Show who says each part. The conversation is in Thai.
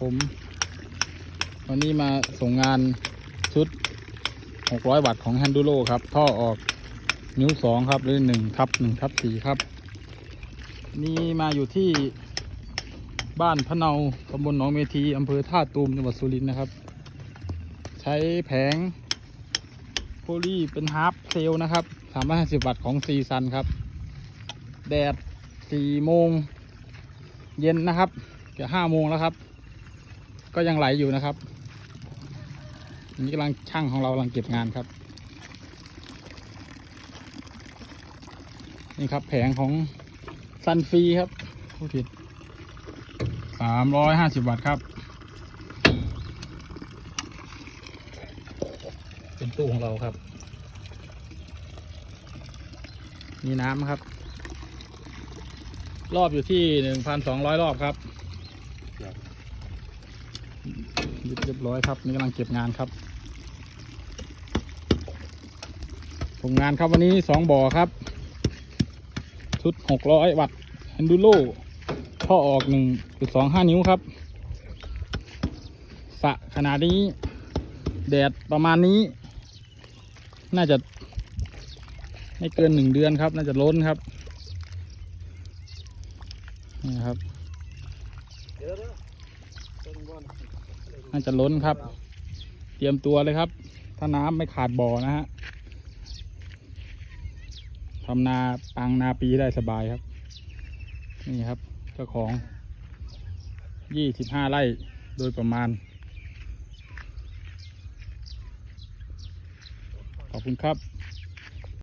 Speaker 1: ผม วันนี้มาส่งงานชุด 600 วัตต์ของ h a n d u r o ครับ ท่อออกนิ้ว2ครับ หรือ1ทับ1ทับ4ครับ นี่มาอยู่ที่บ้านพะเนาตำบลหนองเมทีอำเภอท่าตูมจังหวัดสุรินทร์นะครับ ใช้แผงโพลีเป็นฮาร์ปเซลนะครับ350วัตต์ของซีซันครับ แดด4โมงเย็นนะครับเกือบ5โมงแล้วครับ ก็ยังไหลอยู่นะครับนี่กำลังช่างของเรากำลังเก็บงานครับ นี่ครับแผงของซันฟรีครับผู้ผิดสามร้อยห้าสิบวัตต์ครับ เป็นตู้ของเราครับ มีน้ำครับ รอบอยู่ที่หนึ่งพันสองร้อยรอบครับ เรียบร้อยครับนี่กำลังเก็บงานครับผลงานครับวันนี้สองบ่อครับชุดหกร้อยวัตต์ฮันดูโลท่อออกหนึ่งจุดสองห้านิ้วครับสะขนาดนี้ แดดประมาณนี้ น่าจะไม่เกินหนึ่งเดือนครับ น่าจะล้นครับนี่ครับ น่าจะล้นครับ เตรียมตัวเลยครับ ถ้าน้ำไม่ขาดบ่อนะฮะทำนาปังนาปีได้สบายครับ นี่ครับเจ้าของยี่สิบห้าไร่โดยประมาณ ขอบคุณครับ